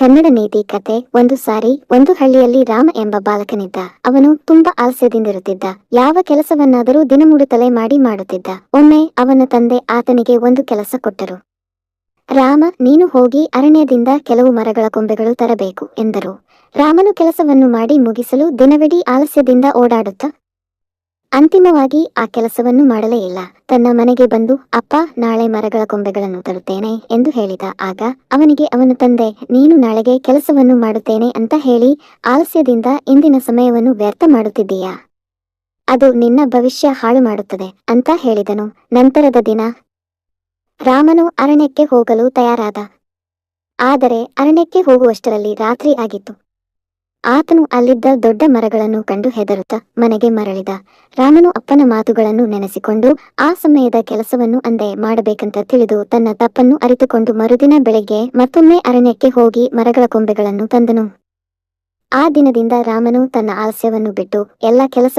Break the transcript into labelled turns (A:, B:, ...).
A: ಕನ್ನಡ ನೀತಿ ಕತೆ ಒಂದು ಸಾರಿ ಒಂದು ಹಳ್ಳಿಯಲ್ಲಿ ರಾಮ ಎಂಬ ಬಾಲಕನಿದ್ದ. ಅವನು ತುಂಬಾ ಆಲಸ್ಯದಿಂದಿರುತ್ತಿದ್ದ. ಯಾವ ಕೆಲಸವನ್ನಾದರೂ ದಿನಮುಡುತ್ತಲೇ ಮಾಡಿ ಮಾಡುತ್ತಿದ್ದ. ಒಮ್ಮೆ ಅವನ ತಂದೆ ಆತನಿಗೆ ಒಂದು ಕೆಲಸ ಕೊಟ್ಟರು. ರಾಮ, ನೀನು ಹೋಗಿ ಅರಣ್ಯದಿಂದ ಕೆಲವು ಮರಗಳ ಕೊಂಬೆಗಳು ತರಬೇಕು, ಎಂದರು. ರಾಮನು ಕೆಲಸವನ್ನು ಮಾಡಿ ಮುಗಿಸಲು ದಿನವಿಡೀ ಆಲಸ್ಯದಿಂದ ಓಡಾಡುತ್ತ ಅಂತಿಮವಾಗಿ ಆ ಕೆಲಸವನ್ನು ಮಾಡಲೇ ಇಲ್ಲ. ತನ್ನ ಮನೆಗೆ ಬಂದು, ಅಪ್ಪ, ನಾಳೆ ಮರಗಳ ಕೊಂಬೆಗಳನ್ನು ತರುತ್ತೇನೆ ಎಂದು ಹೇಳಿದ. ಆಗ, ಅವನಿಗೆ ಅವನ ತಂದೆ, ನೀನು ನಾಳೆಗೆ ಕೆಲಸವನ್ನು ಮಾಡುತ್ತೇನೆ ಅಂತ ಹೇಳಿ, ಆಲಸ್ಯದಿಂದ ಇಂದಿನ ಸಮಯವನ್ನು ವ್ಯರ್ಥ ಮಾಡುತ್ತಿದ್ದೀಯಾ? ಅದು ನಿನ್ನ ಭವಿಷ್ಯ ಹಾಳು ಮಾಡುತ್ತದೆ ಅಂತ ಹೇಳಿದನು. ನಂತರದ ದಿನ, ರಾಮನು ಅರಣ್ಯಕ್ಕೆ ಹೋಗಲು ತಯಾರಾದ. ಆದರೆ ಅರಣ್ಯಕ್ಕೆ ಹೋಗುವಷ್ಟರಲ್ಲಿ ರಾತ್ರಿ ಆಗಿತ್ತು. ಆತನು ಅಲ್ಲಿದ್ದ ದೊಡ್ಡ ಮರಗಳನ್ನು ಕಂಡು ಹೆದರುತ್ತ ಮನೆಗೆ ಮರಳಿದ. ರಾಮನು ಅಪ್ಪನ ಮಾತುಗಳನ್ನು ನೆನೆಸಿಕೊಂಡು ಆ ಸಮಯದ ಕೆಲಸವನ್ನು ಅಂದೇ ಮಾಡಬೇಕಂತ ತಿಳಿದು ತನ್ನ ತಪ್ಪನ್ನು ಅರಿತುಕೊಂಡು ಮರುದಿನ ಬೆಳಗ್ಗೆ ಮತ್ತೊಮ್ಮೆ ಅರಣ್ಯಕ್ಕೆ ಹೋಗಿ ಮರಗಳ ಕೊಂಬೆಗಳನ್ನು ತಂದನು. ಆ ದಿನದಿಂದ ರಾಮನು ತನ್ನ ಆಲಸ್ಯವನ್ನು ಬಿಟ್ಟು ಎಲ್ಲ ಕೆಲಸ